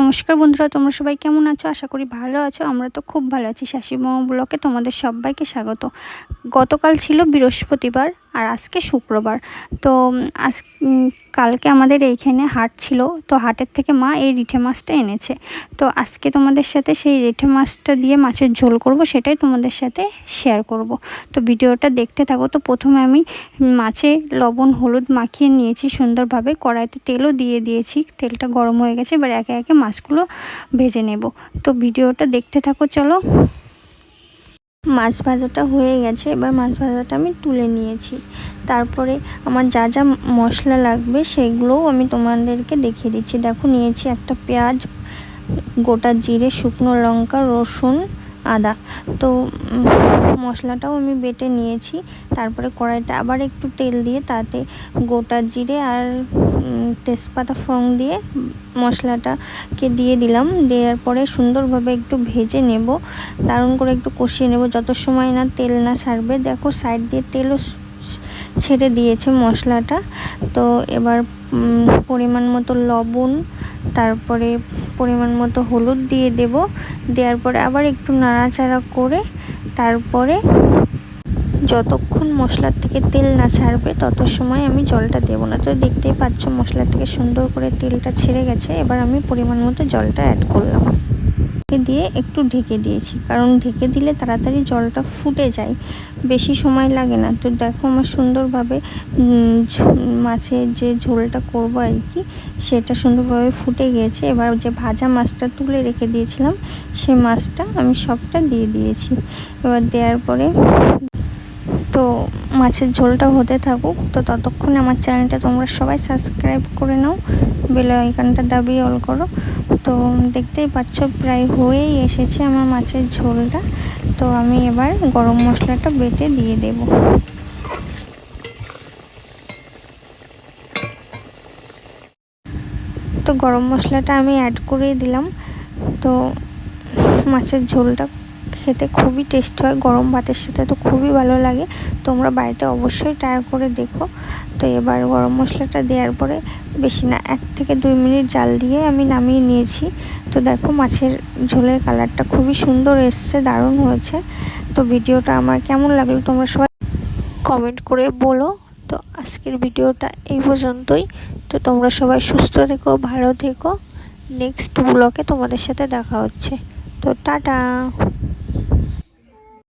নমস্কার বন্ধুরা, তোমরা সবাই কেমন আছো? আশা করি ভালো আছো। আমরা তো খুব ভালো আছি। শাশি মামা ব্লকে তোমাদের সবাইকে স্বাগত। গতকাল ছিল বৃহস্পতিবার। আর আজকে শুক্রবার। তো আজ কালকে আমাদের এইখানে হাট ছিল, তো হাটের থেকে মা এই রিঠে মাছটা এনেছে। তো আজকে তোমাদের সাথে সেই রিঠে মাছটা দিয়ে মাছের ঝোল করব, সেটাই তোমাদের সাথে শেয়ার করব। তো ভিডিওটা দেখতে থাকো। তো প্রথমে আমি মাছে লবণ, হলুদ মাখিয়ে নিয়েছি সুন্দরভাবে। কড়াইতে তেলও দিয়ে দিয়েছি। তেলটা গরম হয়ে গেছে, এবার একে একে মাছগুলো ভেজে নেব। তো ভিডিওটা দেখতে থাকো, চলো। মাছ ভাজাটা হয়ে গেছে, এবার মাছ ভাজাটা আমি তুলে নিয়েছি। তারপরে আমার যা যা মশলা লাগবে সেগুলোও আমি তোমাদেরকে দেখিয়ে দিচ্ছি। দেখো, নিয়েছি একটা পেঁয়াজ, গোটা জিরে, শুকনো লঙ্কা, রসুন আদা। তো মশলাটাও আমি বেটে নিয়েছি। তারপরে কড়াইটা আবার একটু তেল দিয়ে তাতে গোটা জিরে আর তেজপাতা ফোড়ন দিয়ে মশলাটাকে দিয়ে দিলাম। দেওয়ার পরে সুন্দরভাবে একটু ভেজে নেব। দারুণ করে একটু কষিয়ে নেব। যত সময় না তেল না ছাড়বে। দেখো, সাইড দিয়ে তেলও ছেড়ে দিয়েছে মশলাটা। তো এবার পরিমাণ মতো লবণ, তারপরে পরিমাণ মতো হলুদ দিয়ে দেব। দেওয়ার পরে আবার একটু নাড়াচাড়া করে তারপরে যতক্ষণ মশলার থেকে তেল না ছাড়বে তত সময় আমি জলটা দেবো না। তো দেখতেই পাচ্ছ মশলা থেকে সুন্দর করে তেলটা ছেড়ে গেছে। এবার আমি পরিমাণ মতো জলটা অ্যাড করলাম। দিয়ে একটু ঢেকে দিয়েছি। কারণ ঢেকে দিলে তাড়াতাড়ি জলটা ফুটে যায়। বেশি সময় লাগে না। তো দেখো আমার সুন্দরভাবে মাছের যে ঝোলটা করব আর কি, সেটা সুন্দরভাবে ফুটে গিয়েছে। এবার যে ভাজা মাছটা তুলে রেখে দিয়েছিলাম সেই মাছটা আমি সবটা দিয়ে দিয়েছি। এবার দেওয়ার পরে তো মাছের ঝোলটা হতে থাকুক, তো ততক্ষণে আমার চ্যানেলটা তোমরা সবাই সাবস্ক্রাইব করে নাও। বেল আইকনটা দাবিয়ে অল করো। তো দেখতেই পাচ্ছ, প্রায় হয়েই এসেছে আমার মাছের ঝোলটা। তো আমি এবার গরম মশলাটা বেটে দিয়ে দেব। তো গরম মশলাটা আমি অ্যাড করে দিলাম। তো মাছের ঝোলটা খেতে খুবই টেস্ট হয়। গরম ভাতের সাথে তো খুবই ভালো লাগে। তোমরা বাড়িতে অবশ্যই ট্রাই করে দেখো। তো এবার গরম মশলাটা দেওয়ার পরে বেশি না, এক থেকে দুই মিনিট জাল দিয়ে আমি নামিয়ে নিয়েছি। তো দেখো মাছের ঝোলের কালারটা খুবই সুন্দর এসছে, দারুণ হয়েছে। তো ভিডিওটা আমার কেমন লাগল তোমরা সবাই কমেন্ট করে বলো। তো আজকের ভিডিওটা এই পর্যন্তই। তো তোমরা সবাই সুস্থ থেকো, ভালো থেকো। নেক্সট ব্লগে তোমাদের সাথে দেখা হচ্ছে। তো টাটা।